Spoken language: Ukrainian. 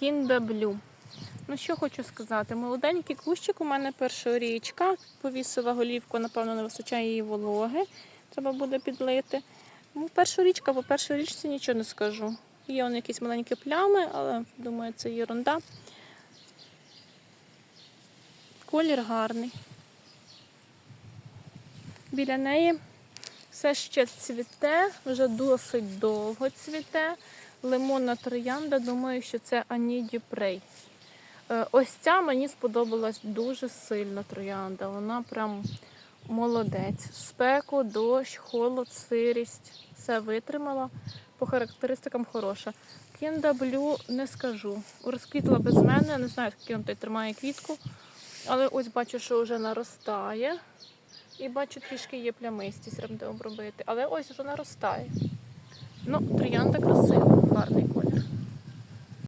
Кіндаблю. Ну, що хочу сказати, молоденький кущик у мене першорічка, повісила голівку, напевно, не вистачає її вологи. Треба буде підлити. Ну, першорічка, по першорічці нічого не скажу. Є он якісь маленькі плями, але думаю, це єрунда. Колір гарний. Біля неї все ще цвіте, вже досить довго цвіте. Лимонна троянда, думаю, що це Ані Дюпрей. Е, Ось ця мені сподобалась дуже сильно троянда. Вона прям молодець. Спеку, дощ, холод, сирість. Все витримала. По характеристикам хороша. Кінда Блю не скажу. Розквітла без мене, не знаю, скільки він тримає квітку. Але ось бачу, що вже наростає. І бачу, трішки є плямистість, треба обробити. Але ось вже наростає. Ну, троянда красива,